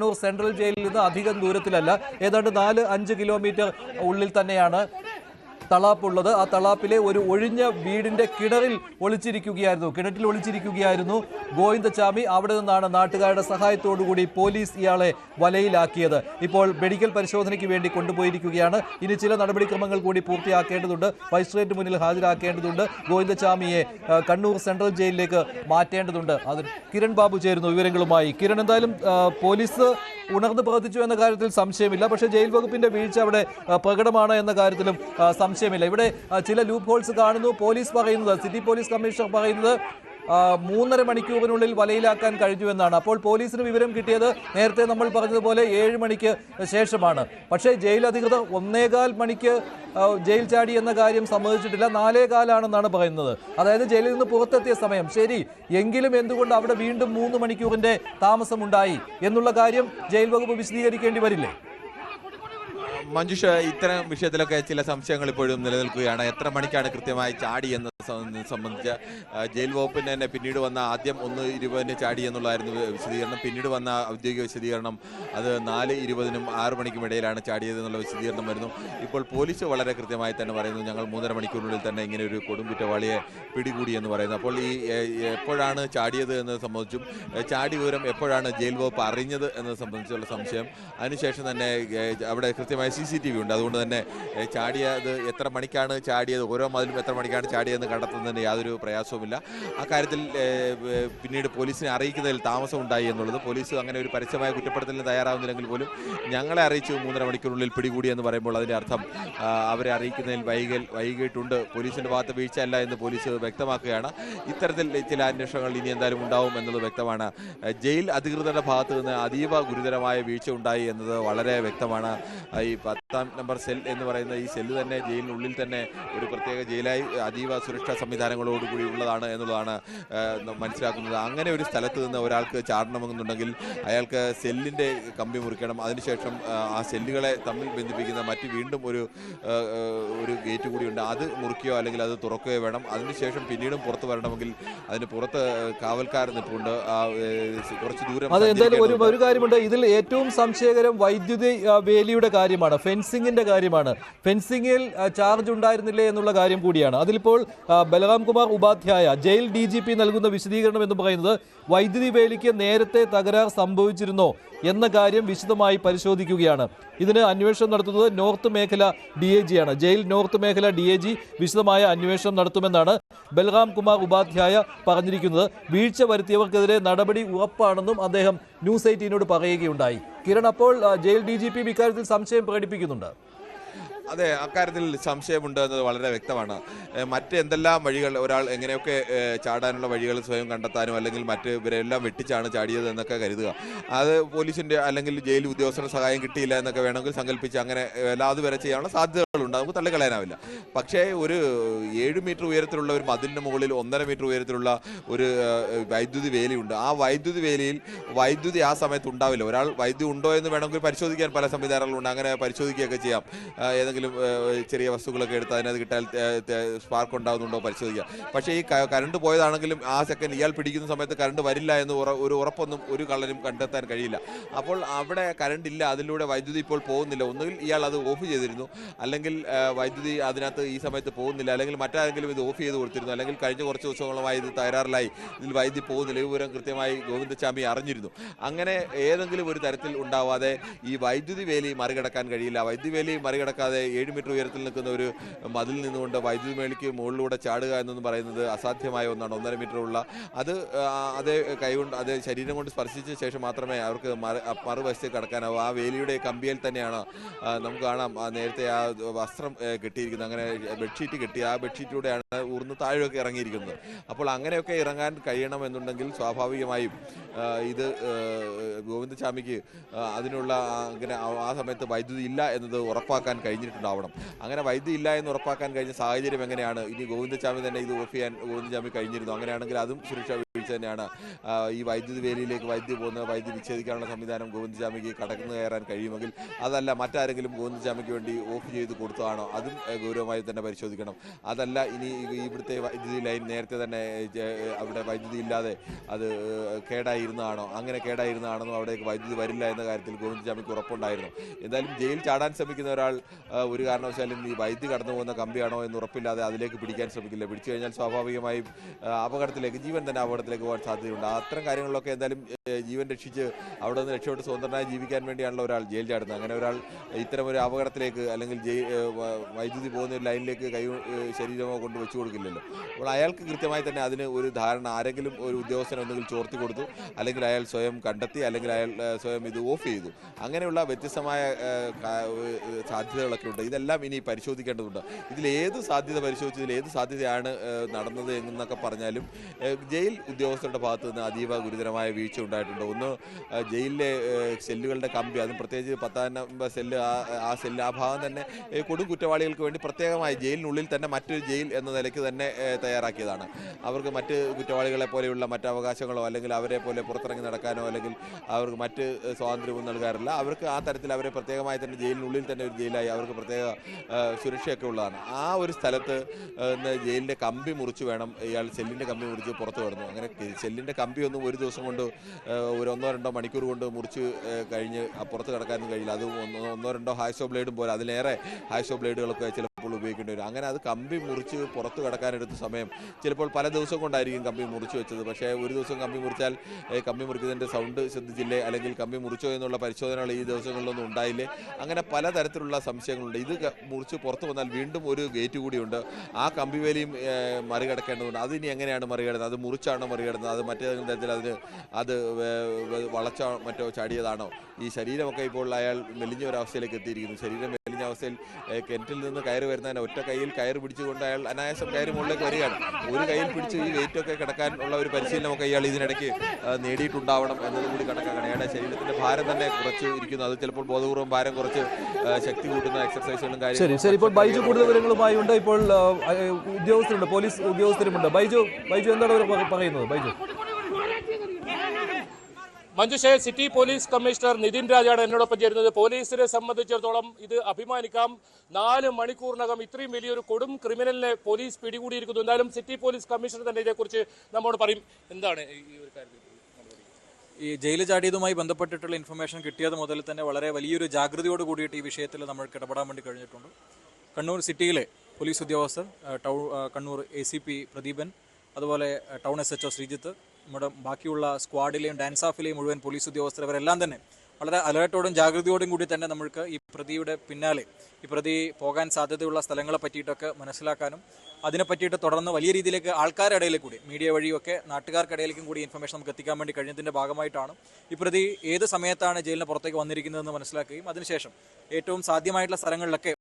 Kannur central ജയിലിൽ നിന്ന് അധികം ദൂരത്തിലല്ല. ഏതാണ്ട് നാല് അഞ്ച് കിലോമീറ്റർ ഉള്ളിൽ തന്നെയാണ്. തളാപ്പുള്ളത്. ആ തളാപ്പിലെ ഒരു ഒഴിഞ്ഞ വീടിന്റെ കിണറിൽ ഒളിച്ചിരിക്കുകയായിരുന്നു. കിണറ്റിൽ ഒളിച്ചിരിക്കുകയായിരുന്നു ഗോവിന്ദചാമി അവിടെ നിന്നാണ് നാട്ടുകാരുടെ സഹായത്തോടുകൂടി പോലീസ് ഇയാളെ വലയിലാക്കിയത്. ഇപ്പോൾ മെഡിക്കൽ പരിശോധനയ്ക്ക് വേണ്ടി കൊണ്ടുപോയിരിക്കുകയാണ്. ഇനി ചില നടപടിക്രമങ്ങൾ കൂടി പൂർത്തിയാക്കേണ്ടതുണ്ട്. മജിസ്ട്രേറ്റ് മുന്നിൽ ഹാജരാക്കേണ്ടതുണ്ട്. ഗോവിന്ദചാമിയെ കണ്ണൂർ സെൻട്രൽ ജയിലിലേക്ക് മാറ്റേണ്ടതുണ്ട്. അത് കിരൺ ബാബു ചേരുന്നു വിവരങ്ങളുമായി. കിരൺ എന്തായാലും പോലീസ് ഉണർന്ന് പ്രവർത്തിച്ചു എന്ന കാര്യത്തിൽ സംശയമില്ല. പക്ഷേ ജയിൽ വകുപ്പിന്റെ വീഴ്ച അവിടെ പ്രകടമാണ് എന്ന കാര്യത്തിലും ആ, സംശയമില്ല. ഇവിടെ ചില ലൂപ്പ് ഹോൾസ് കാണുന്നു. പോലീസ് പറയുന്നത് സിറ്റി പോലീസ് കമ്മീഷണർ പറയുന്നത് മൂന്നര മണിക്കൂറിനുള്ളിൽ വലയിലാക്കാൻ കഴിഞ്ഞു എന്നാണ് അപ്പോൾ പോലീസിന് വിവരം കിട്ടിയത് നേരത്തെ നമ്മൾ പറഞ്ഞതുപോലെ ഏഴ് മണിക്ക് ശേഷമാണ്. പക്ഷേ ജയിൽ അധികൃതർ ഒന്നേകാൽ മണിക്ക് ജയിൽ ചാടി എന്ന കാര്യം സമ്മതിച്ചിട്ടില്ല. നാലേ കാലാണെന്നാണ് പറയുന്നത്. അതായത് ജയിലിൽ നിന്ന് പുറത്തെത്തിയ സമയം. ശരി എങ്കിലും എന്തുകൊണ്ട് അവിടെ വീണ്ടും മൂന്ന് മണിക്കൂറിന്റെ താമസമുണ്ടായി? എന്നുള്ള കാര്യം ജയിൽ വകുപ്പ് വിശദീകരിക്കേണ്ടി വരില്ലേ? മഞ്ജുഷ ഇത്തരം വിഷയത്തിലൊക്കെ ചില സംശയങ്ങൾ ഇപ്പോഴും നിലനിൽക്കുകയാണ്. എത്ര മണിക്കാണ് കൃത്യമായി ചാടി എന്ന് സംബന്ധിച്ച് ജയിൽ വകുപ്പിന് തന്നെ പിന്നീട് വന്ന ആദ്യം ഒന്ന് ഇരുപതിന് ചാടി എന്നുള്ളതായിരുന്നു വിശദീകരണം. പിന്നീട് വന്ന ഔദ്യോഗിക വിശദീകരണം അത് നാല് ഇരുപതിനും ആറ് മണിക്കും ഇടയിലാണ് ചാടിയത് എന്നുള്ള വിശദീകരണം വരുന്നു. ഇപ്പോൾ പോലീസ് വളരെ കൃത്യമായി തന്നെ പറയുന്നു ഞങ്ങൾ മൂന്നര മണിക്കൂറിനുള്ളിൽ തന്നെ ഇങ്ങനെ ഒരു കൊടുംകുറ്റവാളിയെ പിടികൂടി എന്ന് പറയുന്നു. അപ്പോൾ ഈ എപ്പോഴാണ് ചാടിയത് എന്നത് സംബന്ധിച്ചും ചാടി വിവരം എപ്പോഴാണ് ജയിൽ വകുപ്പ് അറിഞ്ഞത് എന്നത് സംബന്ധിച്ചുള്ള സംശയം. അതിനുശേഷം തന്നെ അവിടെ കൃത്യമായ സി സി ടി വി ഉണ്ട്. അതുകൊണ്ട് തന്നെ ചാടിയത് എത്ര മണിക്കാണ് ചാടിയത് ഓരോ മതിലും എത്ര മണിക്കാണ് ചാടിയതെന്ന് കണ്ടെത്തുന്നതിന് യാതൊരു പ്രയാസവുമില്ല. എ, പിന്നീട് പോലീസിനെ അറിയിക്കുന്നതിൽ താമസം ഉണ്ടായി എന്നുള്ളത് പോലീസ് അങ്ങനെ ഒരു പരസ്യമായ കുറ്റപ്പെടുത്തലിന് തയ്യാറാവുന്നില്ലെങ്കിൽ പോലും ഞങ്ങളെ അറിയിച്ചു മൂന്നര മണിക്കൂറിനുള്ളിൽ പിടികൂടി എന്ന് പറയുമ്പോൾ അതിന്റെ അർത്ഥം അവരെ അറിയിക്കുന്നതിൽ വൈകൽ വൈകിട്ടുണ്ട് പോലീസിന്റെ ഭാഗത്ത് വീഴ്ചയല്ല എന്ന് പോലീസ് വ്യക്തമാക്കുകയാണ്. ഇത്തരത്തിൽ ചില അന്വേഷണങ്ങൾ ഇനി എന്തായാലും ഉണ്ടാവും എന്നത് വ്യക്തമാണ്. ജയിൽ അധികൃതരുടെ ഭാഗത്ത് നിന്ന് അതീവ ഗുരുതരമായ വീഴ്ച ഉണ്ടായി എന്നത് വളരെ വ്യക്തമാണ്. ഈ പത്താം നമ്പർ സെൽ എന്ന് പറയുന്ന ഈ സെല്ല് തന്നെ ജയിലിനുള്ളിൽ തന്നെ ഒരു പ്രത്യേക ജയിലായി അതീവ സുരക്ഷാ സംവിധാനങ്ങളോടുകൂടി ഉള്ളതാണ് എന്നുള്ളതാണ് മനസ്സിലാക്കുന്നത്. അങ്ങനെ ഒരു സ്ഥലത്ത് നിന്ന് ഒരാൾക്ക് ചാടണമെന്നുണ്ടെങ്കിൽ അയാൾക്ക് സെല്ലിന്റെ കമ്പി മുറിക്കണം. അതിനുശേഷം ആ, സെല്ലുകളെ തമ്മിൽ ബന്ധിപ്പിക്കുന്ന മറ്റ് വീണ്ടും ഒരു ഒരു ഗേറ്റ് കൂടിയുണ്ട്. അത് മുറിക്കുകയോ അല്ലെങ്കിൽ അത് തുറക്കുകയോ വേണം. അതിനുശേഷം പിന്നീടും പുറത്ത് വരണമെങ്കിൽ അതിന് പുറത്ത് കാവൽക്കാർ നിൽപ്പുണ്ട്. ആ, കുറച്ച് ദൂരം അതെ എന്തായാലും ഒരു ഒരു കാര്യമുണ്ട്. ഇതിൽ ഏറ്റവും സംശയകരം വൈദ്യുതി വേലിയുടെ കാര്യമാണ്. ഫെൻസിങ്ങിന്റെ കാര്യമാണ്. ഫെൻസിങ്ങിൽ ചാർജ് ഉണ്ടായിരുന്നില്ലേ എന്നുള്ള കാര്യം കൂടിയാണ്. അതിലിപ്പോൾ Balaram Kumar Upadhyaya jail D G P നൽകുന്ന വിശദീകരണം എന്ന് പറയുന്നത് വൈദ്യുതി വേലിക്ക് നേരത്തെ തകരാർ സംഭവിച്ചിരുന്നോ എന്ന കാര്യം വിശദമായി പരിശോധിക്കുകയാണ്. ഇതിന് അന്വേഷണം നടത്തുന്നത് നോർത്ത് മേഖല ഡി എ ജിയാണ് ജയിൽ നോർത്ത് മേഖല ഡി എ ജി വിശദമായ അന്വേഷണം നടത്തുമെന്നാണ് ബൽറാം കുമാർ ഉപാധ്യായ പറഞ്ഞിരിക്കുന്നത്. വീഴ്ച വരുത്തിയവർക്കെതിരെ നടപടി ഉറപ്പാണെന്നും അദ്ദേഹം ന്യൂസ് എയ്റ്റീനോട് പറയുകയുണ്ടായി. കിരൺ അപ്പോൾ ജയിൽ ഡി ജി പി ഇക്കാര്യത്തിൽ സംശയം പ്രകടിപ്പിക്കുന്നുണ്ട്. അതെ അക്കാര്യത്തിൽ സംശയമുണ്ട് എന്നത് വളരെ വ്യക്തമാണ്. മറ്റ് എന്തെല്ലാം വഴികൾ ഒരാൾ എങ്ങനെയൊക്കെ ചാടാനുള്ള വഴികൾ സ്വയം കണ്ടെത്താനും അല്ലെങ്കിൽ മറ്റ് ഇവരെല്ലാം വെട്ടിച്ചാണ് ചാടിയത് എന്നൊക്കെ കരുതുക. അത് പോലീസിന്റെ അല്ലെങ്കിൽ ജയിൽ ഉദ്യോഗസ്ഥരുടെ സഹായം കിട്ടിയില്ല എന്നൊക്കെ വേണമെങ്കിൽ സങ്കല്പിച്ച് അങ്ങനെ അല്ലാതെ വരെ ചെയ്യാനുള്ള സാധ്യതകളുണ്ട്. നമുക്ക് തള്ളിക്കളയാനാവില്ല. പക്ഷേ ഒരു ഏഴ് മീറ്റർ ഉയരത്തിലുള്ള ഒരു മതിലിന് മുകളിൽ ഒന്നര മീറ്റർ ഉയരത്തിലുള്ള ഒരു വൈദ്യുതി വേലിയുണ്ട്. ആ വൈദ്യുതി വേലിയിൽ വൈദ്യുതി ആ സമയത്ത് ഉണ്ടാവില്ല. ഒരാൾ വൈദ്യുതി ഉണ്ടോ എന്ന് വേണമെങ്കിൽ പരിശോധിക്കാൻ പല സംവിധാനങ്ങളുണ്ട്. അങ്ങനെ പരിശോധിക്കുകയൊക്കെ ചെയ്യാം. ഏതെങ്കിലും ഏഹ്, ചെറിയ വസ്തുക്കളൊക്കെ എടുത്ത് അതിനകത്ത് കിട്ടാൽ സ്പാർക്ക് ഉണ്ടാകുന്നുണ്ടോ പരിശോധിക്കുക. പക്ഷേ ഈ കരണ്ട് പോയതാണെങ്കിലും ആ സെക്കൻഡ് ഇയാൾ പിടിക്കുന്ന സമയത്ത് കറണ്ട് വരില്ല എന്ന് ഒരു ഉറപ്പൊന്നും ഒരു കള്ളനും കണ്ടെത്താൻ കഴിയില്ല. അപ്പോൾ അവിടെ കറണ്ട് ഇല്ല അതിലൂടെ വൈദ്യുതി ഇപ്പോൾ പോകുന്നില്ല. ഒന്നുകിൽ ഇയാൾ അത് ഓഫ് ചെയ്തിരുന്നു അല്ലെങ്കിൽ വൈദ്യുതി അതിനകത്ത് ഈ സമയത്ത് പോകുന്നില്ല അല്ലെങ്കിൽ മറ്റാരെങ്കിലും ഇത് ഓഫ് ചെയ്ത് കൊടുത്തിരുന്നു അല്ലെങ്കിൽ കഴിഞ്ഞ കുറച്ച് ദിവസങ്ങളുമായി ഇത് തകരാറിലായി ഇതിൽ വൈദ്യുതി പോകുന്നില്ല. വിവരം കൃത്യമായി ഗോവിന്ദചാമി അറിഞ്ഞിരുന്നു. അങ്ങനെ ഏതെങ്കിലും ഒരു തരത്തിൽ ഉണ്ടാവാതെ ഈ വൈദ്യുതി വേലി മറികടക്കാൻ കഴിയില്ല. വൈദ്യുതി വേലി മറികടക്കാതെ ഏഴ് മീറ്റർ ഉയരത്തിൽ നിൽക്കുന്ന ഒരു മതിൽ നിന്നുകൊണ്ട് വൈദ്യുതി മേളിക്ക് മുകളിലൂടെ ചാടുക എന്നൊന്നും പറയുന്നത് അസാധ്യമായ ഒന്നാണ്. ഒന്നര മീറ്റർ ഉള്ള അത് അതേ കൈകൊണ്ട് അതേ ശരീരം കൊണ്ട് സ്പർശിച്ച ശേഷം മാത്രമേ അവർക്ക് മറുവശത്ത് കടക്കാനാവൂ. ആ വേലിയുടെ കമ്പിയിൽ തന്നെയാണ് നമുക്ക് കാണാം നേരത്തെ ആ വസ്ത്രം കെട്ടിയിരിക്കുന്നത്. അങ്ങനെ ബെഡ്ഷീറ്റ് കെട്ടി ആ ബെഡ്ഷീറ്റിലൂടെയാണ് ഊർന്ന് താഴെയൊക്കെ ഇറങ്ങിയിരിക്കുന്നത്. അപ്പോൾ അങ്ങനെയൊക്കെ ഇറങ്ങാൻ കഴിയണമെന്നുണ്ടെങ്കിൽ സ്വാഭാവികമായും ഇത് ഗോവിന്ദസ്വാമിക്ക് അതിനുള്ള അങ്ങനെ ആ- സമയത്ത് വൈദ്യുതി ഇല്ല എന്നത് ഉറപ്പാക്കാൻ കഴിഞ്ഞിട്ടുണ്ടാവണം. അങ്ങനെ വൈദ്യുതി ഇല്ല എന്ന് ഉറപ്പാക്കാൻ കഴിഞ്ഞ സാഹചര്യം എങ്ങനെയാണ്? ഇനി ഗോവിന്ദസ്വാമി തന്നെ ഇത് ഓഫ് ചെയ്യാൻ ഗോവിന്ദസ്വാമി കഴിഞ്ഞിരുന്നു. അങ്ങനെയാണെങ്കിൽ അതും സുരക്ഷാ വീഴ്ച തന്നെയാണ്. ഈ വൈദ്യുതി വേലിയിലേക്ക് വൈദ്യുതി പോകുന്ന വൈദ്യുതി വിച്ഛേദിക്കാനുള്ള സംവിധാനം ഗോവിന്ദസ്വാമിക്ക് കടന്നു കയറാൻ കഴിയുമെങ്കിൽ അതല്ല മറ്റാരെങ്കിലും ഗോവിന്ദസ്വാമിക്ക് വേണ്ടി ഓഫ് ചെയ്ത് കൊടുത്തതാണോ? അതും ഗൗരവമായി തന്നെ പരിശോധിക്കണം. അതല്ല ഇനി ഇവിടുത്തെ വൈദ്യുതി ലൈൻ നേരത്തെ തന്നെ അവിടെ വൈദ്യുതി ഇല്ലാതെ അത് കേടായിരുന്നതാണോ അങ്ങനെ കേടായിരുന്നതാണെന്നോ അവിടേക്ക് വൈദ്യുതി വരില്ല എന്ന കാര്യത്തിൽ ഗോവിന്ദചാമിക്ക് ഉറപ്പുണ്ടായിരുന്നു. എന്തായാലും ജയിൽ ചാടാൻ ശ്രമിക്കുന്ന ഒരാൾ ഒരു കാരണവശാലും ഈ വൈദ്യുതി കടന്നു പോകുന്ന കമ്പിയാണോ എന്ന് ഉറപ്പില്ലാതെ അതിലേക്ക് പിടിക്കാൻ ശ്രമിക്കില്ല. പിടിച്ചു കഴിഞ്ഞാൽ സ്വാഭാവികമായും അപകടത്തിലേക്ക് ജീവൻ തന്നെ അപകടത്തിലേക്ക് പോകാൻ സാധ്യതയുണ്ട്. അത്തരം കാര്യങ്ങളിലൊക്കെ എന്തായാലും ജീവൻ രക്ഷിച്ച് അവിടെ നിന്ന് രക്ഷപ്പെട്ട് സ്വതന്ത്രനായി ജീവിക്കാൻ വേണ്ടിയാണല്ലോ ഒരാൾ ജയിൽ ചാടുന്നത്. അങ്ങനെ ഒരാൾ ഇത്തരം ഒരു അപകടത്തിലേക്ക് അല്ലെങ്കിൽ വൈദ്യുതി പോകുന്ന ലൈനിലേക്ക് കൈ ശരീരമോ കൊണ്ട് വെച്ചു കൊടുക്കില്ലല്ലോ. അപ്പോൾ അയാൾക്ക് കൃത്യമായി തന്നെ അതിന് ഒരു ധാരണ ആരെങ്കിലും ഒരു ഉദ്യോഗസ്ഥനെ ഒന്നുകിൽ ചോർത്തി കൊടുത്തു അല്ലെങ്കിൽ അയാൾ സ്വയം കണ്ടെത്തി അല്ലെങ്കിൽ അയാൾ സ്വയം ഇത് ഓഫ് ചെയ്തു. അങ്ങനെയുള്ള വ്യത്യസ്തമായ സാധ്യതകളൊക്കെ ഉണ്ട്. ഇതെല്ലാം ഇനി പരിശോധിക്കേണ്ടതുണ്ട്. ഇതിലേത് സാധ്യത പരിശോധിച്ച് ഏത് സാധ്യതയാണ് നടന്നത് എന്നൊക്കെ പറഞ്ഞാലും ജയിൽ ഉദ്യോഗസ്ഥരുടെ ഭാഗത്ത് നിന്ന് അതീവ ഗുരുതരമായ വീഴ്ച ഉണ്ടായിട്ടുണ്ട്. ഒന്ന് ജയിലിലെ സെല്ലുകളുടെ കമ്പി അതും പ്രത്യേകിച്ച് പത്താം സെല്ല് ആ സെല്ല് ആ ഭാഗം തന്നെ കൊടും കുറ്റവാളികൾക്ക് വേണ്ടി പ്രത്യേകമായി ജയിലിനുള്ളിൽ തന്നെ മറ്റൊരു ജയിൽ എന്ന നിലയ്ക്ക് തന്നെ തയ്യാറാക്കിയതാണ്. അവർക്ക് മറ്റ് കുറ്റവാളികളെ പോലെയുള്ള മറ്റ് അവകാശങ്ങളോ അല്ലെങ്കിൽ അവരെ പോലെ പുറത്തിറങ്ങി നടക്കാനോ അല്ലെങ്കിൽ അവർക്ക് മറ്റ് സ്വാതന്ത്ര്യവും നൽകാറില്ല. അവർക്ക് ആ തരത്തിൽ അവരെ പ്രത്യേകമായി തന്നെ ജയിലിനുള്ളിൽ തന്നെ ഒരു ജയിലായി അവർക്ക് പ്രത്യേക സുരക്ഷയൊക്കെ ഉള്ളതാണ്. ആ ഒരു സ്ഥലത്ത് ജയിലിന്റെ കമ്പി മുറിച്ച് വേണം ഇയാൾ സെല്ലിന്റെ കമ്പി മുറിച്ച് പുറത്തു വരുന്നു. അങ്ങനെ സെല്ലിന്റെ കമ്പി ഒന്നും ഒരു ദിവസം കൊണ്ട് ഒരു ഒന്നോ രണ്ടോ മണിക്കൂർ കൊണ്ട് മുറിച്ച് കഴിഞ്ഞ് പുറത്ത് കിടക്കാനും കഴിയില്ല. അത് ഒന്നോ രണ്ടോ ഹായ്സോ ബ്ലേഡും പോലെ അതിലേറെ ഹായ്സോ ബ്ലേഡുകളൊക്കെ ചിലപ്പോൾ ഉപയോഗിക്കേണ്ടി വരും. അങ്ങനെ അത് കമ്പി മുറിച്ച് പുറത്ത് കിടക്കാനെടുത്ത സമയം. ചിലപ്പോൾ പല ദിവസം കൊണ്ടായിരിക്കും കമ്പി മുറിച്ചു വെച്ചത്. പക്ഷേ ഒരു ദിവസം കമ്പി മുറിച്ചാൽ കമ്പി മുറിക്കുന്നതിന്റെ സൗണ്ട് ശ്രദ്ധിച്ചില്ലേ? അല്ലെങ്കിൽ കമ്പി മുറിച്ചോ എന്നുള്ള പരിശോധനകൾ ഈ ദിവസങ്ങളിലൊന്നും ഉണ്ടായില്ലേ? അങ്ങനെ പലതരത്തിലുള്ള സംശയങ്ങളുണ്ട്. ഇത് മുറിച്ച് പുറത്ത് വന്നാൽ വീണ്ടും ഒരു ഗേറ്റ് കൂടിയുണ്ട്. ആ കമ്പി വേലിയും മറികടക്കേണ്ടതുണ്ട്. അതിനി എങ്ങനെയാണ് മറികടന്നത്? അത് മുറിച്ചാണോ മറികടന്നത്? അത് മറ്റേതെങ്കിലും തരത്തിൽ അതിന് അത് വളച്ചോ മറ്റോ ചാടിയതാണോ? ഈ ശരീരമൊക്കെ ഇപ്പോൾ അയാൾ മെലിഞ്ഞ ഒരവസ്ഥയിലേക്ക് എത്തിയിരിക്കുന്നു. ശരീരം മെലിഞ്ഞ അവസ്ഥയിൽ കിണറ്റിൽ നിന്ന് കയറി വരുന്നതിന് ഒറ്റ കയ്യിൽ കയർ പിടിച്ചുകൊണ്ട് അയാൾ അനായാസം കയറി മുകളിലേക്ക് വരികയാണ്. ഒരു കയ്യിൽ പിടിച്ച് ഈ വെയിറ്റൊക്കെ കിടക്കാൻ ഉള്ള ഒരു പരിശീലനമൊക്കെ ഇയാൾ ഇതിനിടയ്ക്ക് നേടിയിട്ടുണ്ടാവണം എന്നത് കൂടി കണക്കാക്കണം. അയാളുടെ ശരീരത്തിന്റെ ഭാരം തന്നെ കുറച്ച് ഇരിക്കുന്നു. അത് ചിലപ്പോൾ ബോധപൂർവം ഭാരം കുറച്ച് ശക്തി കൂട്ടുന്ന എക്സർസൈസുകളും കാര്യങ്ങളും ശരി ഇപ്പോൾ ബൈജു കൂടുതൽ വിവരങ്ങളുമായി ഉണ്ട്. ഇപ്പോൾ ഉദ്യോഗസ്ഥരുണ്ട് പോലീസ് ഉദ്യോഗസ്ഥരുമുണ്ട്. ബൈജു ബൈജു എന്താണ് അവർ പറയുന്നത്? ബൈജു. മഞ്ജുഷേ സിറ്റി പോലീസ് കമ്മീഷണർ നിതിൻ രാജാണ് എന്നോടൊപ്പം ചേരുന്നത്. പോലീസിനെ സംബന്ധിച്ചിടത്തോളം ഇത് അഭിമാനിക്കാം. നാല് മണിക്കൂറിനകം ഇത്രയും വലിയൊരു കൊടും ക്രിമിനലിനെ പോലീസ് പിടികൂടിയിരിക്കുന്നു. എന്തായാലും സിറ്റി പോലീസ് കമ്മീഷണർ തന്നെ ഇതേക്കുറിച്ച് നമ്മോട് പറയും. എന്താണ് ഈ ഒരു കാര്യത്തിൽ ഈ ജയിൽ ചാടിയതുമായി ബന്ധപ്പെട്ടിട്ടുള്ള ഇൻഫർമേഷൻ കിട്ടിയത് മുതൽ തന്നെ വളരെ വലിയൊരു ജാഗ്രതയോട് കൂടിയിട്ട് ഈ വിഷയത്തിൽ നമ്മൾക്ക് ഇടപെടാൻ വേണ്ടി കഴിഞ്ഞിട്ടുണ്ട്. കണ്ണൂർ സിറ്റിയിലെ പോലീസ് ഉദ്യോഗസ്ഥർ tau Kannur A C P Pradeepan അതുപോലെ town S H O Sreejith നമ്മുടെ ബാക്കിയുള്ള സ്ക്വാഡിലെയും ഡാൻസ് ഓഫിലെയും മുഴുവൻ പോലീസ് ഉദ്യോഗസ്ഥർ ഇവരെല്ലാം തന്നെ വളരെ അലേർട്ടോടും ജാഗ്രതയോടും കൂടി തന്നെ നമ്മൾക്ക് ഈ പ്രതിയുടെ പിന്നാലെ ഈ പ്രതി പോകാൻ സാധ്യതയുള്ള സ്ഥലങ്ങളെ പറ്റിയിട്ടൊക്കെ മനസ്സിലാക്കാനും അതിനെ പറ്റിയിട്ട് തുടർന്ന് വലിയ രീതിയിലേക്ക് ആൾക്കാരുടെ കൂടി മീഡിയ വഴിയൊക്കെ നാട്ടുകാർക്കിടയിലേക്കും കൂടി ഇൻഫർമേഷൻ നമുക്ക് എത്തിക്കാൻ വേണ്ടി കഴിഞ്ഞതിന്റെ ഭാഗമായിട്ടാണ് ഈ പ്രതി ഏത് സമയത്താണ് ജയിലിന് പുറത്തേക്ക് വന്നിരിക്കുന്നതെന്ന് മനസ്സിലാക്കുകയും അതിനുശേഷം ഏറ്റവും സാധ്യമായിട്ടുള്ള സ്ഥലങ്ങളിലൊക്കെ